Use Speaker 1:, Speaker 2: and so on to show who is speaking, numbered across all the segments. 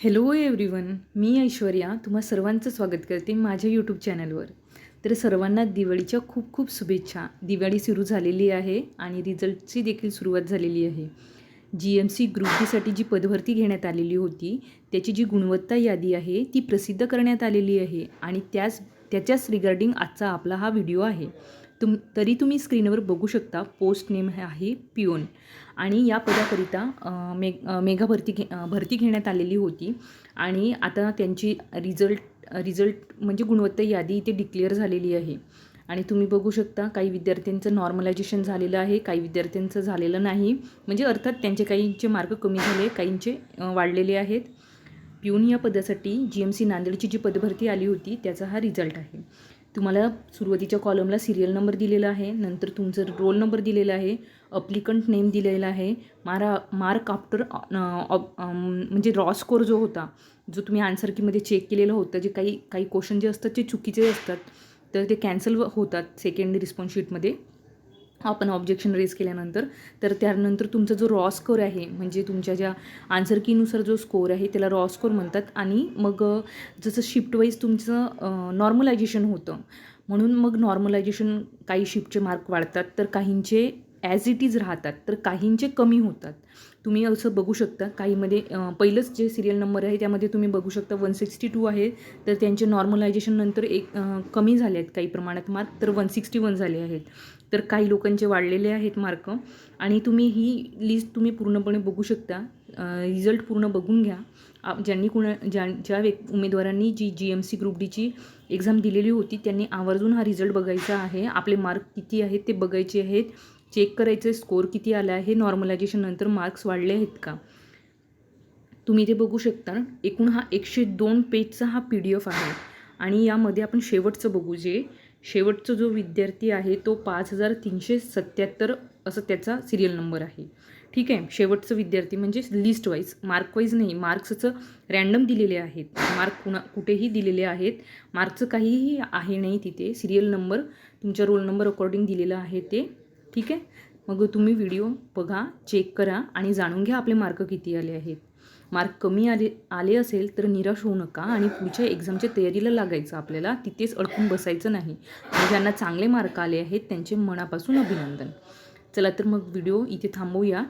Speaker 1: Hello everyone मी ऐश्वर्या. तुम्हा सर्वांचं स्वागत करते माझ्या यूट्यूब चॅनलवर तर सर्वांना दिवाळीच्या खूप खूप शुभेच्छा. दिवाळी सुरू झालेली आहे आणि रिझल्टची देखील सुरुवात झालेली आहे. जी एम सी ग्रुप डीसाठी जी पदभरती घेण्यात आलेली होती त्याची जी गुणवत्ता यादी आहे ती प्रसिद्ध करण्यात आलेली आहे आणि त्याच त्याच्याच रिगार्डिंग आजचा आपला हा व्हिडिओ आहे. तुम तरी तुम्ही स्क्रीनवर बघू शकता पोस्ट नेम हे आहे पिओन आणि या पदाकरिता मे मेघा भरती घे भरती घेण्यात आलेली होती. आणि आता त्यांची रिझल्ट रिझल्ट म्हणजे गुणवत्ता यादी इथे डिक्लेअर झालेली आहे. आणि तुम्ही बघू शकता काही विद्यार्थ्यांचं नॉर्मलायझेशन झालेलं आहे काही विद्यार्थ्यांचं झालेलं नाही. म्हणजे अर्थात त्यांचे काहींचे मार्क कमी झाले काहींचे वाढलेले आहेत. पिऊन या पदासाठी जी एम सी नांदेडची जी पदभरती आली होती त्याचा हा रिझल्ट आहे. तुम्हाला सुरुवातीच्या कॉलमला सिरियल नंबर दिलेला आहे नंतर तुमचं रोल नंबर दिलेला आहे अप्लिकंट नेम दिलेला आहे मारा मार्क आफ्टर म्हणजे रॉ स्कोर जो होता जो तुम्ही आन्सर कीमध्ये चेक केलेलं होतं जे काही काही क्वेश्चन जे असतात ते चुकीचे असतात तर ते कॅन्सल होतात सेकंड रिस्पॉन्स शीटमध्ये आपण ऑब्जेक्शन रेज केल्यानंतर तर त्यानंतर तुमचा जो रॉ स्कोर आहे म्हणजे तुमच्या ज्या आन्सर कीनुसार जो स्कोर आहे त्याला रॉ स्कोर म्हणतात. आणि मग जसं शिफ्ट वाईज तुमचं नॉर्मलायझेशन होतं. म्हणून मग नॉर्मलायझेशन काही शिफ्टचे मार्क वाढतात. तर काहींचे ॲज इट इज राहतात तर काहींचे कमी होतात. तुम्ही असं बघू शकता काहीमध्ये पहिलंच जे सिरियल नंबर आहे त्यामध्ये तुम्ही बघू शकता वन सिक्स्टी टू आहे तर त्यांचे नॉर्मलायझेशन नंतर एक कमी झाले आहेत काही प्रमाणात मार्क तर वन सिक्स्टी वन झाले आहेत. तर काही लोकांचे वाढलेले आहेत मार्क आणि तुम्ही ही लिस्ट तुम्ही पूर्णपणे बघू शकता रिझल्ट पूर्ण बघून घ्या. आ- ज्यांनी कुणा ज्या ज्या व्यक् उमेदवारांनी जी जी एम सी ग्रुप डीची एक्झाम दिलेली होती त्यांनी आवर्जून हा रिझल्ट बघायचा आहे. आपले मार्क किती आहेत ते बघायचे आहेत. चेक करायचे स्कोर किती आला आहे नॉर्मलायझेशन नंतर मार्क्स वाढले आहेत का? तुम्ही ते बघू शकता. एकूण हा एकशे दोन पेजचा हा पी डी एफ आहे. आणि यामध्ये आपण शेवटचं बघू जे शेवटचा जो विद्यार्थी आहे तो पाच हजार तीनशे सत्याहत्तर असं त्याचा सिरियल नंबर आहे. ठीक आहे? शेवटचं विद्यार्थी म्हणजे लिस्ट वाईज मार्कवाईज नाही मार्क्सचं रॅन्डम दिलेले आहेत. मार्क कुणा कुठेही दिलेले आहेत. मार्कचं काहीही आहे नाही तिथे. सिरियल नंबर तुमच्या रोल नंबर अकॉर्डिंग दिलेलं आहे ते. ठीक आहे? मग तुम्ही व्हिडिओ बघा चेक करा आणि जाणून घ्या आपले मार्क किती आले आहेत. मार्क कमी आले आले असेल तर निराश होऊ नका आणि पुढच्या एक्झामच्या तयारीला लागायचं आपल्याला. तिथेच अडकून बसायचं नाही. आणि ज्यांना चांगले मार्क आले आहेत त्यांचे मनापासून अभिनंदन. चला तर मग व्हिडिओ इथे थांबवूया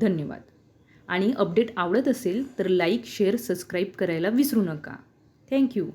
Speaker 1: धन्यवाद. आणि अपडेट आवडत असेल तर लाईक शेअर सबस्क्राईब करायला विसरू नका. थँक्यू.